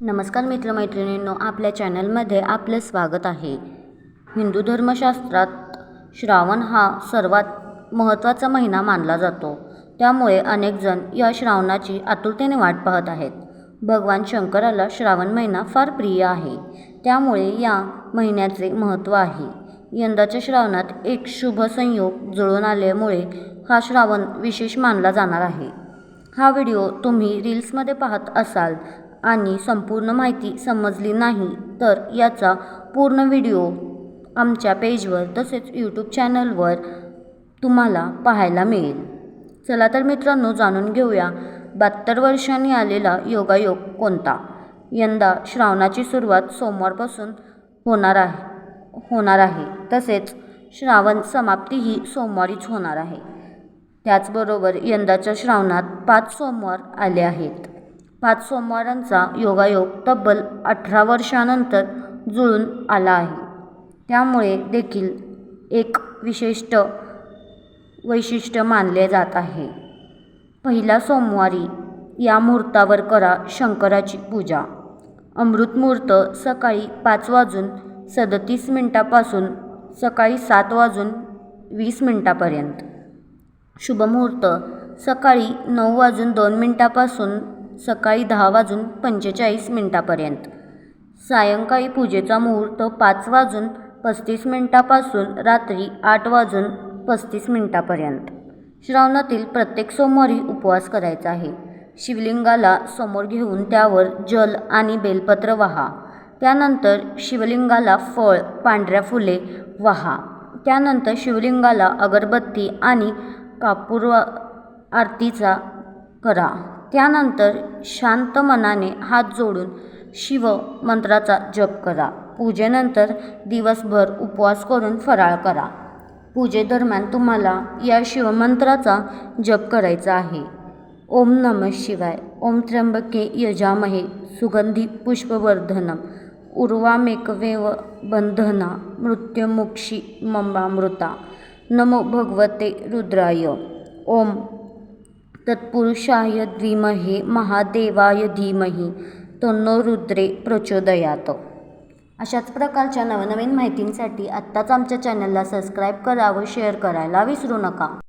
नमस्कार मित्रमैत्रिणींनो आपल्या चॅनलमध्ये आपले स्वागत आहे. हिंदू धर्मशास्त्रात श्रावण हा सर्वात महत्त्वाचा महिना मानला जातो. त्यामुळे अनेकजण या श्रावणाची आतुरतेने वाट पाहत आहेत. भगवान शंकराला श्रावण महिना फार प्रिय आहे. त्यामुळे या महिन्याचे महत्त्व आहे. यंदाच्या श्रावणात एक शुभ संयोग जुळून आल्यामुळे हा श्रावण विशेष मानला जाणार आहे. हा व्हिडिओ तुम्ही रील्समध्ये पाहत असाल आणि संपूर्ण माहिती समजली नाही तर याचा पूर्ण व्हिडिओ आमच्या पेजवर तसेच यूट्यूब चॅनलवर तुम्हाला पाहायला मिळेल. चला तर मित्रांनो जाणून घेऊया बहात्तर वर्षांनी आलेला योगायोग कोणता? यंदा श्रावणाची सुरुवात सोमवारपासून होणार आहे होणार आहे. तसेच श्रावण समाप्तीही सोमवारीच होणार आहे. त्याचबरोबर यंदाच्या श्रावणात पाच सोमवार आले आहेत. पाच सोमवारांचा योगायोग तब्बल अठरा वर्षानंतर जुळून आला आहे. त्यामुळे देखील एक विशिष्ट वैशिष्ट्य मानले जात आहे. पहिला सोमवारी या मुहूर्तावर करा शंकराची पूजा. अमृत मुहूर्त सकाळी पाच वाजून सदतीस मिनटापासून सकाळी सात वाजून वीस मिनटापर्यंत. शुभमुहूर्त सकाळी नऊ वाजून दोन मिनटापासून सकाळी दहा वाजून पंचेचाळीस मिनटापर्यंत. सायंकाळी पूजेचा मुहूर्त पाच वाजून पस्तीस मिनटापासून रात्री आठ वाजून पस्तीस मिनटापर्यंत. श्रावणातील प्रत्येक सोमवारी उपवास करायचा आहे. शिवलिंगाला समोर घेऊन त्यावर जल आणि बेलपत्र वाहा. त्यानंतर शिवलिंगाला फळ पांढऱ्या फुले वाहा. त्यानंतर शिवलिंगाला अगरबत्ती आणि कापूर आरतीचा करा. त्यानंतर शांत मनाने हात जोडून शिव मंत्राचा जप करा. पूजेनंतर दिवसभर उपवास करून फराळ करा. पूजेदरम्यान तुम्हाला या शिवमंत्राचा जप करायचा आहे. ओम नम शिवाय. ओम त्र्यंबके यजामहे. सुगंधी पुष्पवर्धनम. उर्वामेकवेव बंधना. मृत्युमुक्षी ममामृता. नमो भगवते रुद्राय. ओम तत्पुरुषाय द्विमहे महादेवाय धीमहि तन्नो रुद्रे प्रचोदयात. अशाच प्रकारच्या नवनवीन माहितींसाठी आत्ताच आमच्या चॅनलला सबस्क्राईब करा व शेअर करायला विसरू नका.